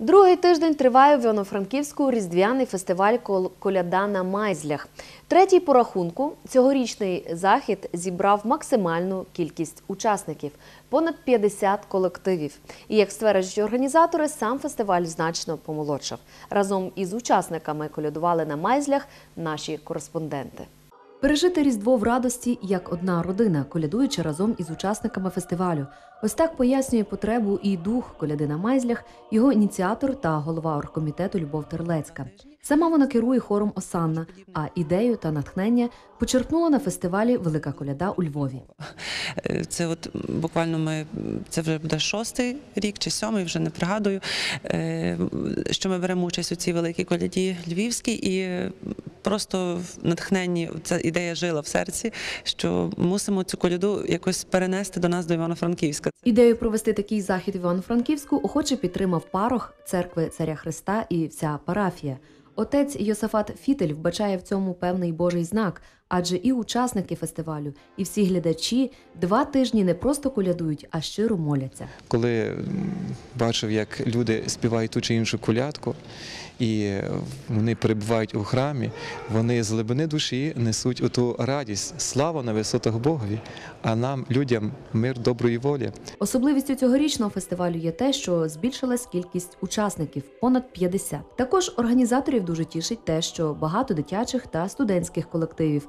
Другий тиждень триває в Івано-Франківську різдвяний фестиваль Коляда на Майзлях. Третій по рахунку цьогорічний захід зібрав максимальну кількість учасників понад 50 колективів. І як стверджують організатори, сам фестиваль значно помолодшав. Разом із учасниками колядували на Майзлях наші кореспонденти. Пережити Різдво в радості як одна родина, колядуючи разом із учасниками фестивалю. Ось так пояснює потребу і дух коляди на майзлях його ініціатор та голова оргкомітету Любов Терлецька. Сама вона керує хором Осанна, а ідею та натхнення почерпнула на фестивалі Велика коляда у Львові. Це от буквально ми це вже буде шостий рік чи сьомий, вже не пригадую. е, Що ми беремо участь у цій великій коляді львівській, і просто в натхненні ця ідея жила в серці, що мусимо цю коляду якось перенести до нас до Івано-Франківська. Ідею провести такий захід в Івано-Франківську охоче підтримав парох церкви Царя Христа і вся парафія. Отець Йосафат Фітель вбачає в цьому певний божий знак, адже і учасники фестивалю, і всі глядачі два тижні не просто колядують, а щиро моляться. коли бачив, як люди співають ту чи іншу колядку, і вони перебувають у храмі, вони з глибини душі несуть оту радість, славу на висотах Богові, а нам, людям, мир доброї волі. Особливістю цьогорічного фестивалю є те, що збільшилась кількість учасників понад 50. Також організаторів дуже тішить те, що багато дитячих та студентських колективів,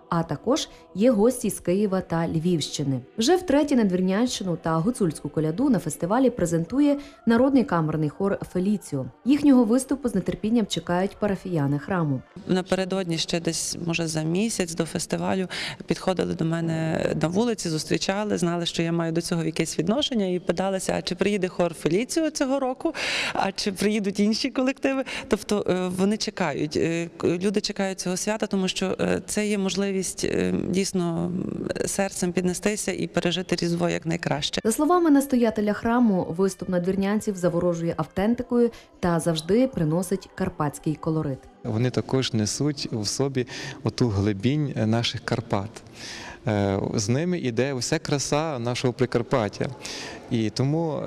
а також є гості з Києва та Львівщини. Вже втретє надвірнянщину та гуцульську коляду на фестивалі презентує народний камерний хор Феліціо. Їхнього виступу з нетерпінням чекають парафіяни храму. Напередодні ще десь, може, за місяць до фестивалю підходили до мене на вулиці, зустрічали, знали, що я маю до цього якесь відношення, і питалися, а чи приїде хор Феліціо цього року, а чи приїдуть інші колективи. Тобто е, вони чекають, е, люди чекають цього свята, тому що е, це є можливість е, дійсно серцем піднестися і пережити різдво як найкраще. За словами настоятеля храму, виступ надвірнянців заворожує автентикою та завжди приносить карпатський колорит. Вони також несуть в собі оту глибінь е, наших Карпат. Е, З ними іде вся краса нашого Прикарпаття. І тому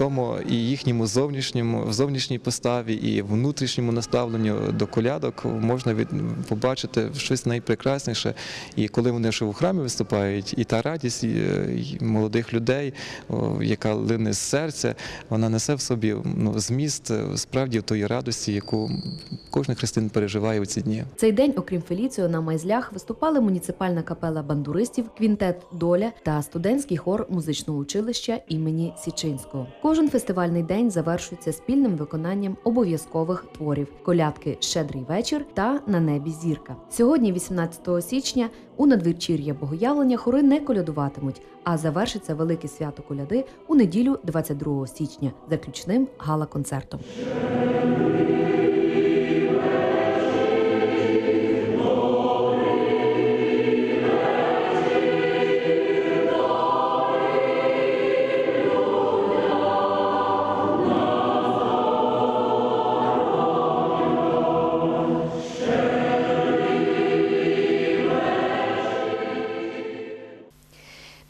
тому і їхньому зовнішньому, в зовнішній поставі, і внутрішньому наставленню до колядок можна від, побачити щось найпрекрасніше. І коли вони ще у храмі виступають, і та радість е, молодих людей, яка лине з серця, вона несе в собі ну, зміст е, справді тої радості, яку кожен християнин переживає у ці дні. Цей день, окрім Феліціо, на майзлях виступали муніципальна капела бандуристів, квінтет Доля та студентський хор музичного училища імені Січинського. Кожен фестивальний день завершується спільним виконанням обов'язкових творів колядки Щедрий вечір та На небі зірка. Сьогодні, 18 січня, у надвечір'я богоявлення хори не колядуватимуть, а завершиться велике свято коляди у неділю, 22 січня, заключним гала-концертом.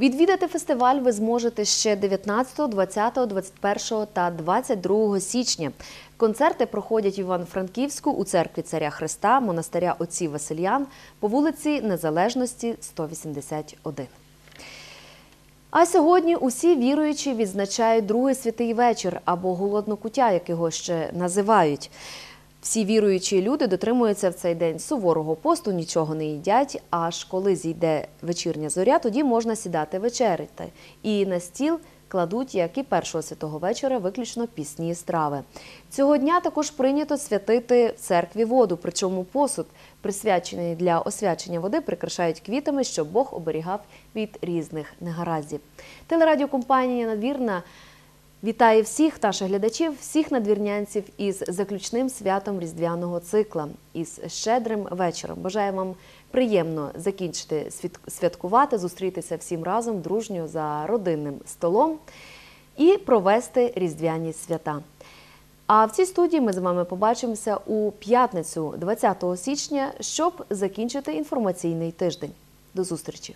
Відвідати фестиваль ви зможете ще 19, 20, 21 та 22 січня. Концерти проходять в Івано-Франківську у церкві Царя Христа, монастиря отців Васильян по вулиці Незалежності 181. А сьогодні усі віруючі відзначають другий святий вечір або голодну куття, як його ще називають. Всі віруючі люди дотримуються в цей день суворого посту, нічого не їдять. Аж коли зійде вечірня зоря, тоді можна сідати вечеряти. І на стіл кладуть, як і першого святого вечора, виключно пісні страви. Цього дня також прийнято святити в церкві воду, причому посуд, присвячений для освячення води, прикрашають квітами, щоб Бог оберігав від різних негараздів. Телерадіокомпанія Надвірна Вітаю всіх наших глядачів, всіх надвірнянців із заключним святом різдвяного цикла, із щедрим вечором. Бажаю вам приємно закінчити свят- святкувати, зустрітися всім разом дружньо за родинним столом і провести різдвяні свята. А в цій студії ми з вами побачимося у п'ятницю, 20 січня, щоб закінчити інформаційний тиждень. До зустрічі!